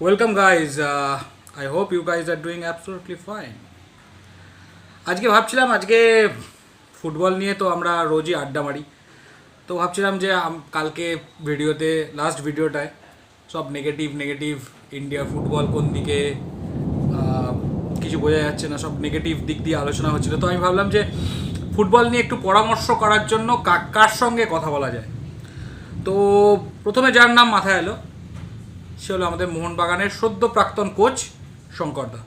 Guys. Uh, I hope you guys are doing absolutely fine. আজকে ভাবছিলাম আজকে football নিয়ে তো আমরা রোজই আড্ডা মারি তো ভাবছিলাম যে কালকে ভিডিওতে লাস্ট ভিডিওটায় সব নেগেটিভ নেগেটিভ ইন্ডিয়া ফুটবল কোন দিকে কিছু বোঝা যাচ্ছে না সব নেগেটিভ দিক দিয়ে আলোচনা হচ্ছিল তো আমি ভাবলাম যে ফুটবল নিয়ে একটু পরামর্শ করার জন্য কার সঙ্গে কথা বলা যায় তো প্রথমে যার নাম মাথায় এলো সে হলো আমাদের মোহনবাগানের সদ্য প্রাক্তন কোচ শঙ্করদা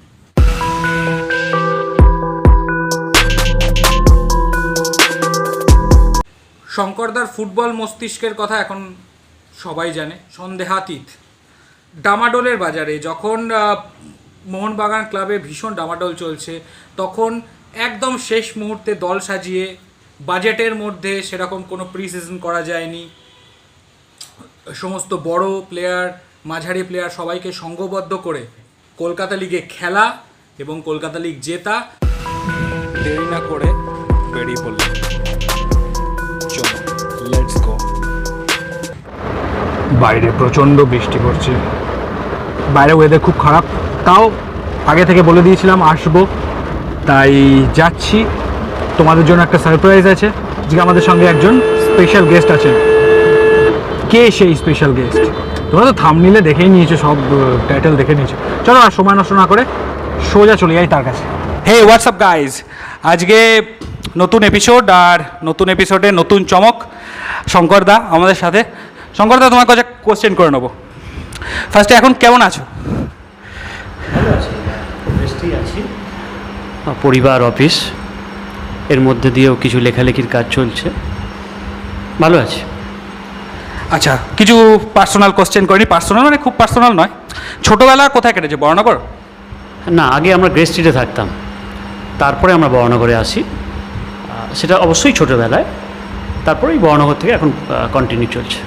শঙ্করদার ফুটবল মস্তিষ্কের কথা এখন সবাই জানে, সন্দেহাতীত। ডামাডোলের বাজারে যখন মোহনবাগান ক্লাবে ভীষণ ডামাডোল চলছে, তখন একদম শেষ মুহূর্তে দল সাজিয়ে বাজেটের মধ্যে সেরকম কোনো প্রি সিজন করা যায়নি। সমস্ত বড় প্লেয়ার মাঝারি প্লেয়ার সবাইকে সংঘবদ্ধ করে কলকাতা লিগে খেলা এবং কলকাতা লিগ জেতা। দেরি না করে বেরিয়ে গো বাইরে প্রচণ্ড বৃষ্টি পড়ছে। বাইরে ওয়েদার খুব খারাপ। তাও আগে থেকে বলে দিয়েছিলাম, আসব। তাই যাচ্ছি। তোমাদের জন্য একটা সারপ্রাইজ আছে, যে আমাদের সঙ্গে একজন স্পেশাল গেস্ট আছেন। কে সেই স্পেশাল গেস্ট তোমরা তো থামনিলে দেখেই নিয়েছো সব টাইটেল দেখে নিয়েছো। চলো আর সময় নষ্ট না করে সোজা চলে যাই তার কাছে। হে হোয়াটসঅ্যাপ গাইজ আজকে নতুন এপিসোড আর নতুন এপিসোডে নতুন চমক। শঙ্করদা আমাদের সাথে। শঙ্করদা তোমার কাছে কোশ্চেন করে নেব। ফার্স্টে এখন কেমন আছো? ভালো আছি আছি। পরিবার অফিস এর মধ্যে দিয়েও কিছু লেখালেখির কাজ চলছে। ভালো আছি। আচ্ছা কিছু পার্সোনাল কোশ্চেন করিনি। পার্সোনাল মানে খুব পার্সোনাল নয়। ছোটোবেলা কোথায় কেটেছে? বর্ণনগর না আগে আমরা গ্রে স্ট্রিটে থাকতাম। তারপরে আমরা বর্ণনগরে আসি। সেটা অবশ্যই ছোটোবেলায়। তারপরে এই বর্ণনগর থেকে এখন কন্টিনিউ চলছে।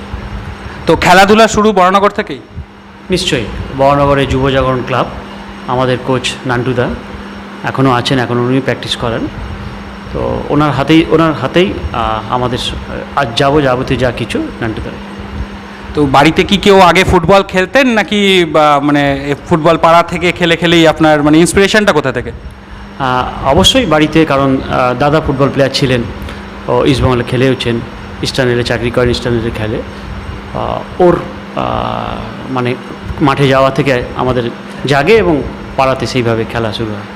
তো খেলাধুলা শুরু বর্ণনগর থেকেই? নিশ্চয়ই। বর্ণনগরে যুব জাগরণ ক্লাব আমাদের কোচ নান্টুদা এখনও আছেন এখন উনি প্র্যাকটিস করেন। তো ওনার হাতেই ওনার হাতেই আমাদের আজ যাব যাবতীয় যা কিছু নান্টুদার তো বাড়িতে কি কেউ আগে ফুটবল খেলতেন নাকি মানে ফুটবল পাড়া থেকে খেলে খেলেই আপনার মানে ইন্সপিরেশনটা কোথা থেকে? অবশ্যই বাড়িতে কারণ দাদা ফুটবল প্লেয়ার ছিলেন। ও ইস্টবেঙ্গলে খেলেওছেন ইস্টার্নেলে চাকরি করেন ইস্টার্নেলে খেলে। ওর মানে মাঠে যাওয়া থেকে আমাদের জাগে এবং পাড়াতে সেইভাবে খেলা শুরু হয়।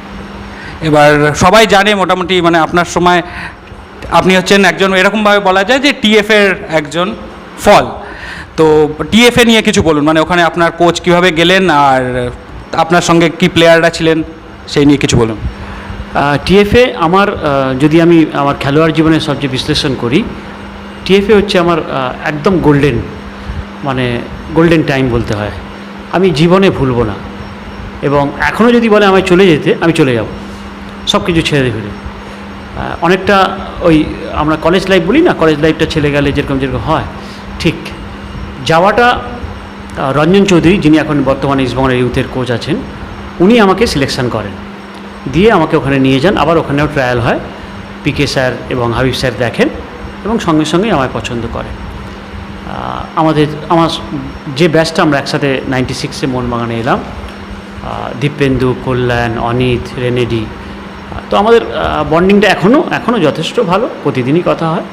এবার সবাই জানে মোটামুটি মানে আপনার সময় আপনি হচ্ছেন একজন এরকমভাবে বলা যায় যে টিএফ এর একজন ফল। তো টিএফএ নিয়ে কিছু বলুন মানে ওখানে আপনার কোচ কীভাবে গেলেন আর আপনার সঙ্গে কি প্লেয়াররা ছিলেন, সেই নিয়ে কিছু বলুন। টিএফএ আমার যদি আমি আমার খেলোয়াড় জীবনের সবচেয়ে বিশ্লেষণ করি টিএফএ হচ্ছে আমার একদম গোল্ডেন মানে গোল্ডেন টাইম বলতে হয়। আমি জীবনে ভুলবো না। এবং এখনও যদি বলে আমায় চলে যেতে, আমি চলে যাব। সব কিছু ছেড়ে ফেলে অনেকটা ওই আমরা কলেজ লাইফ বলি না কলেজ লাইফটা ছেলে গেলে যেরকম যেরকম হয়, ঠিক। যাওয়াটা রঞ্জন চৌধুরী যিনি এখন বর্তমানে ইস্টবেঙ্গলের ইউথের কোচ আছেন উনি আমাকে সিলেকশন করেন। দিয়ে আমাকে ওখানে নিয়ে যান। আবার ওখানেও ট্রায়াল হয়। পিকে স্যার এবং হাবিব স্যার দেখেন এবং সঙ্গে সঙ্গেই আমায় পছন্দ আহ, আমাদের আমার যে ব্যাচটা আমরা একসাথে নাইনটি সিক্সে মোহনবাগানে এলাম দীপেন্দু কল্যাণ অনিত রেনেডি তো আমাদের বন্ডিংটা এখনও এখনও যথেষ্ট ভালো। প্রতিদিনই কথা হয়।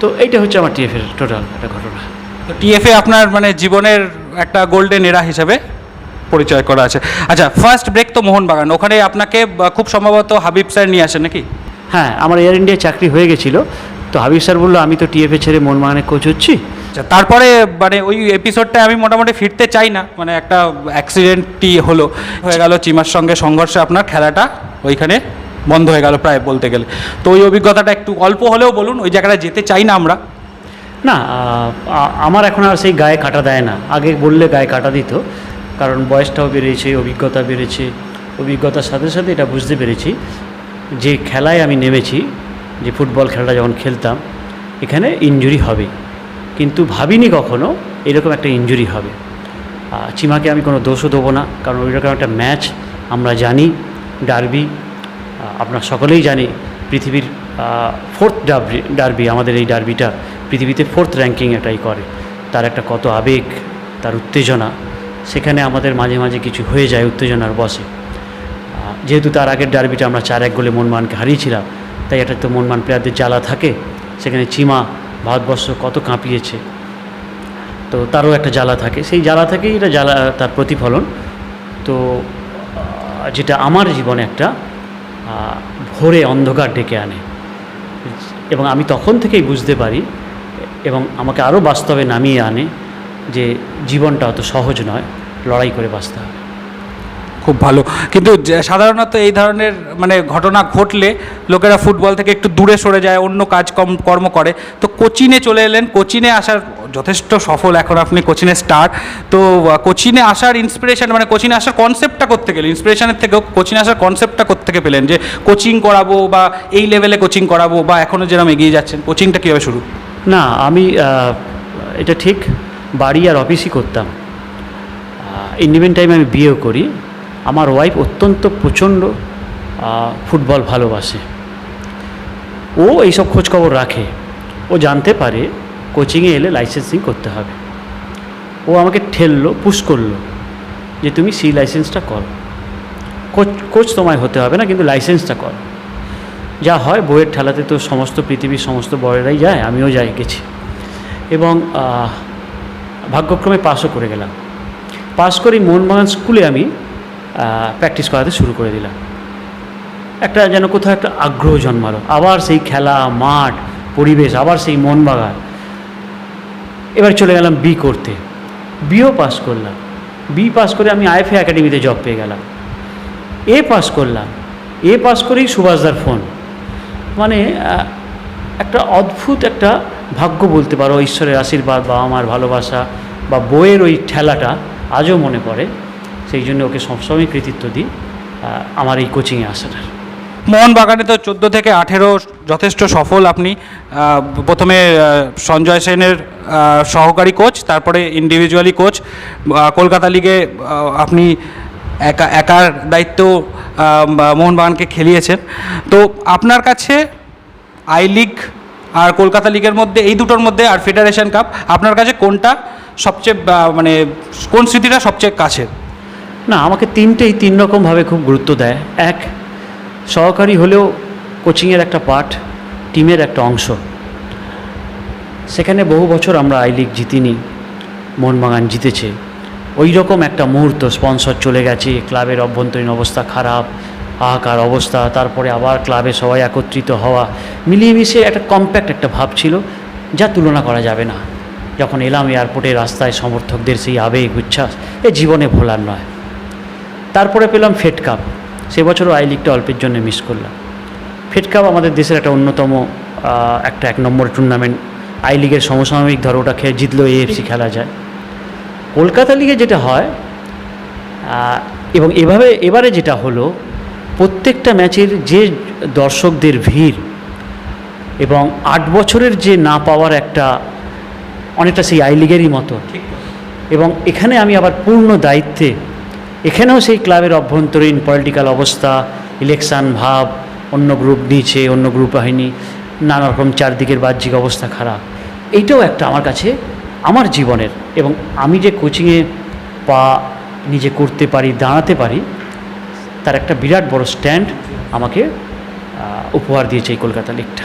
তো এইটা হচ্ছে আমার টিএফের টোটাল একটা ঘটনা। তো টিএফএ আপনার মানে জীবনের একটা গোল্ডেন এরা হিসেবে পরিচয় করা আছে। আচ্ছা ফার্স্ট ব্রেক তো মোহনবাগান। ওখানে আপনাকে খুব সম্ভবত হাবিব স্যার নিয়ে আসেন নাকি? হ্যাঁ আমার এয়ার ইন্ডিয়া চাকরি হয়ে গেছিল। তো হাবিব স্যার বলল আমি তো টিএফএ ছেড়ে মোহনবাগানে কোচ হচ্ছি। আচ্ছা তারপরে মানে ওই এপিসোডটা আমি মোটামুটি ফিরতে চাই না। মানে একটা অ্যাক্সিডেন্টই হলো। হয়ে গেল চিমার সঙ্গে সংঘর্ষে আপনার খেলাটা ওইখানে বন্ধ হয়ে গেল প্রায় বলতে গেলে। তো ওই অভিজ্ঞতাটা একটু অল্প হলেও বলুন ওই জায়গাটা যেতে চাই না আমরা। না আমার এখন আর সেই গায়ে কাটা দেয় না। আগে বললে গায়ে কাটা দিত, কারণ বয়সটাও বেড়েছে, অভিজ্ঞতা বেড়েছে। অভিজ্ঞতার সাথে সাথে এটা বুঝতে পেরেছি যে খেলায় আমি নেমেছি, যে ফুটবল খেলাটা যখন খেলতাম, এখানে ইনজুরি হবে। কিন্তু ভাবিনি কখনো এরকম একটা ইনজুরি হবে। চিমাকে আমি কোনো দোষও দেবো না, কারণ ওইরকম একটা ম্যাচ আমরা জানি ডার্বি আপনার সকলেই জানি পৃথিবীর ফোর্থ ডার্বি ডার্বি আমাদের এই ডার্বিটা পৃথিবীতে ফোর্থ র্যাঙ্কিং এটাই করে। তার একটা কত আবেগ, তার উত্তেজনা, সেখানে আমাদের মাঝে মাঝে কিছু হয়ে যায় উত্তেজনার বসে যেহেতু তার আগের ডার্বিটা আমরা চার এক গোলে মনমানকে হারিয়েছিলাম, তাই এটা তো মনমান প্লেয়ারদের জ্বালা থাকে, সেখানে চিমা ভারতবর্ষ কত কাঁপিয়েছে। তো তারও একটা জ্বালা থাকে। সেই জ্বালা থেকেই এটা জ্বালা, তার প্রতিফলন। তো যেটা আমার জীবনে একটা ভোরে অন্ধকার ডেকে আনে। এবং আমি তখন থেকেই বুঝতে পারি এবং আমাকে আরও বাস্তবে নামিয়ে আনে যে জীবনটা অত সহজ নয়, লড়াই করে বাঁচতে হবে। খুব ভালো। কিন্তু সাধারণত এই ধরনের মানে ঘটনা ঘটলে লোকেরা ফুটবল থেকে একটু দূরে সরে যায়, অন্য কাজ কর্ম করে। তো কোচিনে চলে এলেন, কোচিনে আসার যথেষ্ট সফল এখন আপনি কোচিনে স্টার তো কোচিনে আসার ইন্সপিরেশন মানে কোচিনে আসার কনসেপ্টটা করতে গেলে ইন্সপিরেশনের থেকেও কোচিনে আসার কনসেপ্টটা থেকে পেলেন? যে কোচিং করাবো বা এই লেভেলে কোচিং করাবো বা এখনও যেরকম এগিয়ে যাচ্ছেন কোচিংটা কীভাবে শুরু? না, আমি এটা ঠিক বাড়ি আর অফিসই করতাম। ইন্ডিপেন্ড টাইমে আমি বিয়েও করি। আমার ওয়াইফ অত্যন্ত প্রচণ্ড ফুটবল ভালোবাসে। ও এইসব খোঁজখবর রাখে। ও জানতে পারে কোচিংয়ে এলে লাইসেন্সিং করতে হবে। ও আমাকে ঠেললো পুশ করল যে তুমি সি লাইসেন্সটা করো। কোচ কোচ তোমায় হতে হবে না, কিন্তু লাইসেন্সটা করো। যা হয়, বইয়ের ঠেলাতে তো সমস্ত পৃথিবীর সমস্ত বড়েরাই যায়, আমিও যাই গেছি। এবং ভাগ্যক্রমে পাসও করে গেলাম। পাস করে মোহনবাগান স্কুলে আমি প্র্যাকটিস করাতে শুরু করে দিলাম। একটা যেন কোথাও একটা আগ্রহ জন্মালো। আবার সেই খেলা, মাঠ, পরিবেশ, আবার সেই মোহনবাগান। এবার চলে গেলাম বি করতে। বিও পাস করলাম। বি পাস করে আমি আইএফএ একাডেমিতে জব পেয়ে গেলাম। এ পাস করলাম। এ পাস করেই সুভাষদার ফোন মানে একটা অদ্ভুত একটা ভাগ্য বলতে পারো, ঈশ্বরের আশীর্বাদ, বাবা আমার ভালোবাসা বা বইয়ের ওই ঠেলাটা আজও মনে পড়ে। সেই জন্য ওকে সবসময় কৃতিত্ব দিই আমার এই কোচিংয়ে আসাটার। মোহনবাগানে তো চোদ্দ থেকে আঠেরো যথেষ্ট সফল আপনি প্রথমে সঞ্জয় সেনের সহকারী কোচ, তারপরে ইন্ডিভিজুয়ালি কোচ কলকাতা লিগে আপনি একা, একার দায়িত্ব মোহনবাগানকে খেলিয়েছেন। তো আপনার কাছে আই লিগ আর কলকাতা লিগের মধ্যে, এই দুটোর মধ্যে আর ফেডারেশন কাপ, আপনার কাছে কোনটা সবচেয়ে মানে কোন স্মৃতিটা সবচেয়ে কাছের? না, আমাকে তিনটেই তিন রকমভাবে খুব গুরুত্ব দেয়। এক সহকারী হলেও কোচিংয়ের একটা পার্ট টিমের একটা অংশ। সেখানে বহু বছর আমরা আই লিগ জিতিনি, মোহনবাগান জিতেছে। ওই রকম একটা মুহূর্ত, স্পন্সর চলে গেছে, ক্লাবের অভ্যন্তরীণ অবস্থা খারাপ, হাহাকার অবস্থা, তারপরে আবার ক্লাবে সবাই একত্রিত হওয়া। মিলিয়ে একটা কম্প্যাক্ট একটা ভাব ছিল, যা তুলনা করা যাবে না। যখন এলাম এয়ারপোর্টে রাস্তায় সমর্থকদের সেই আবেগ, উচ্ছ্বাস, এ জীবনে ভোলার নয়। তারপরে পেলাম ফেড কাপ। সে বছরও আই লিগটা অল্পের জন্য মিস করলাম। ফেড কাপ আমাদের দেশের একটা অন্যতম একটা এক নম্বর টুর্নামেন্ট আই লিগের সমসাময়িক ধরো ওটা খেয়ে জিতলেও এএফসি খেলা যায়। কলকাতা লিগে যেটা হয় এবং এভাবে এবারে যেটা হলো প্রত্যেকটা ম্যাচের যে দর্শকদের ভিড় এবং আট বছরের যে না পাওয়ার একটা অনেকটা সেই আই লিগেরই মতো। এবং এখানে আমি আবার পূর্ণ দায়িত্বে এখানেও সেই ক্লাবের অভ্যন্তরীণ পলিটিক্যাল অবস্থা ইলেকশন ভাব, অন্য গ্রুপ নিয়েছে অন্য গ্রুপ বাহিনী, নানা রকম চারদিকের বাহ্যিক অবস্থা খারাপ। এইটাও একটা আমার কাছে, আমার জীবনের এবং আমি যে কোচিংয়ে পা নিজে করতে পারি, দাঁড়াতে পারি, তার একটা বিরাট বড় স্ট্যান্ড আমাকে উপহার দিয়েছে এই কলকাতা লিগটা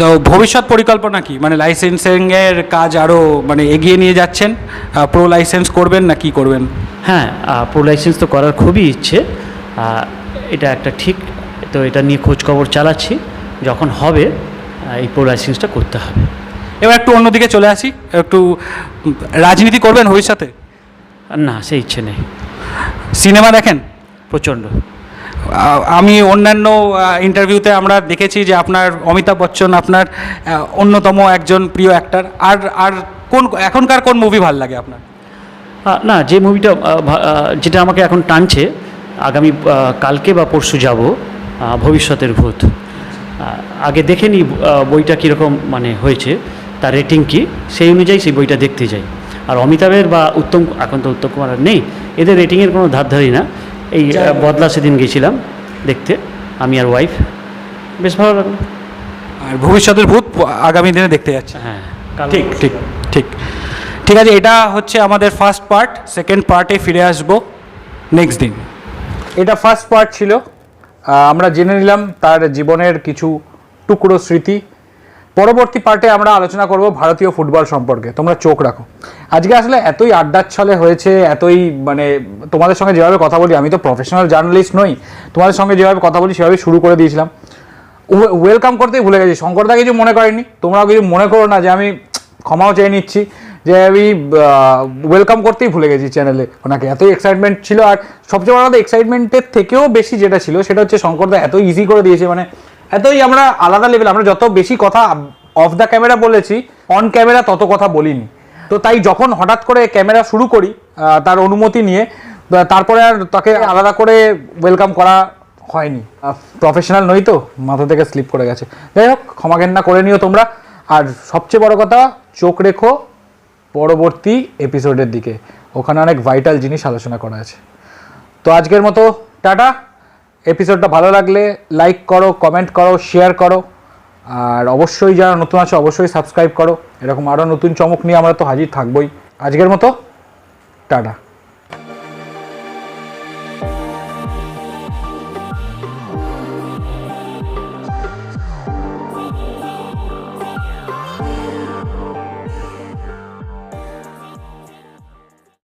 তো ভবিষ্যৎ পরিকল্পনা কি? মানে লাইসেন্সিংয়ের কাজ আরও মানে এগিয়ে নিয়ে যাচ্ছেন প্রো লাইসেন্স করবেন না কি করবেন? হ্যাঁ প্রো লাইসেন্স তো করার খুবই ইচ্ছে। এটা একটা ঠিক তো এটা নিয়ে খোঁজখবর চালাচ্ছি। যখন হবে এই প্রো লাইসেন্সটা করতে হবে। এবার একটু অন্যদিকে চলে আসি একটু রাজনীতি করবেন ভবিষ্যতে? না সে ইচ্ছে নেই। সিনেমা দেখেন? প্রচণ্ড। আমি অন্যান্য ইন্টারভিউতে আমরা দেখেছি যে আপনার অমিতাভ বচ্চন আপনার অন্যতম একজন প্রিয় অ্যাক্টার আর আর কোন এখনকার কোন মুভি ভালো লাগে আপনার? না যে মুভিটা যেটা আমাকে এখন টানছে আগামী কালকে বা পরশু যাব ভবিষ্যতের ভূত। আগে দেখে নিই বইটা কীরকম মানে হয়েছে তার রেটিং কি সেই অনুযায়ী সেই বইটা দেখতে যাই। আর অমিতাভের বা উত্তম এখন তো উত্তম কুমার নেই এদের রেটিংয়ের কোনো ধার ধারি না। এই বদলা সেদিন গেছিলাম দেখতে আমি আর ওয়াইফ বেশ ভালো লাগল। আর ভবিষ্যতের ভূত আগামী দিনে দেখতে যাচ্ছে। হ্যাঁ ঠিক ঠিক ঠিক। ঠিক আছে, এটা হচ্ছে আমাদের ফার্স্ট পার্ট সেকেন্ড পার্টে ফিরে আসব নেক্সট দিন। এটা ফার্স্ট পার্ট ছিল। আমরা জেনে নিলাম তার জীবনের কিছু টুকরো স্মৃতি। পরবর্তী পার্টে আমরা আলোচনা করব ভারতীয় ফুটবল সম্পর্কে। তোমরা চোখ রাখো। আজকে আসলে এতই আড্ডার ছলে হয়েছে, এতই মানে তোমাদের সঙ্গে যেভাবে কথা বলি, আমি তো প্রফেশনাল জার্নালিস্ট নই, তোমাদের সঙ্গে যেভাবে কথা বলি সেভাবে শুরু করে দিয়েছিলাম। ওয়েলকাম করতেই ভুলে গেছি। শঙ্করদা কিছু মনে করেনি তোমরাও কিছু মনে করো না যে আমি ক্ষমাও চেয়ে নিচ্ছি। যে আমি ওয়েলকাম করতেই ভুলে গেছি চ্যানেলে ওনাকে এতই এক্সাইটমেন্ট ছিল আর সবচেয়ে বড় কথা এক্সাইটমেন্টের থেকেও বেশি যেটা ছিল, সেটা হচ্ছে শঙ্করদা এত ইজি করে দিয়েছে। মানে এতই আমরা আলাদা লেভেল আমরা যত বেশি কথা অফ দ্য ক্যামেরা বলেছি অন ক্যামেরা তত কথা বলিনি। তো তাই যখন হঠাৎ করে ক্যামেরা শুরু করি তার অনুমতি নিয়ে তারপরে আর তাকে আলাদা করে ওয়েলকাম করা হয়নি। প্রফেশনাল নই তো, মাথা থেকে স্লিপ করে গেছে। যাই হোক, ক্ষমা ঘেন্না করে নিও তোমরা। আর সবচেয়ে বড় কথা, চোখ রেখো পরবর্তী এপিসোডের দিকে। ওখানে অনেক ভাইটাল জিনিস আলোচনা করা আছে। তো আজকের মতো টাটা। এপিসোডটা ভালো লাগলে লাইক করো কমেন্ট করো শেয়ার করো। আর অবশ্যই যারা নতুন আছে, অবশ্যই সাবস্ক্রাইব করো। এরকম আরও নতুন চমক নিয়ে আমরা তো হাজির থাকবই। আজকের মতো, টাটা।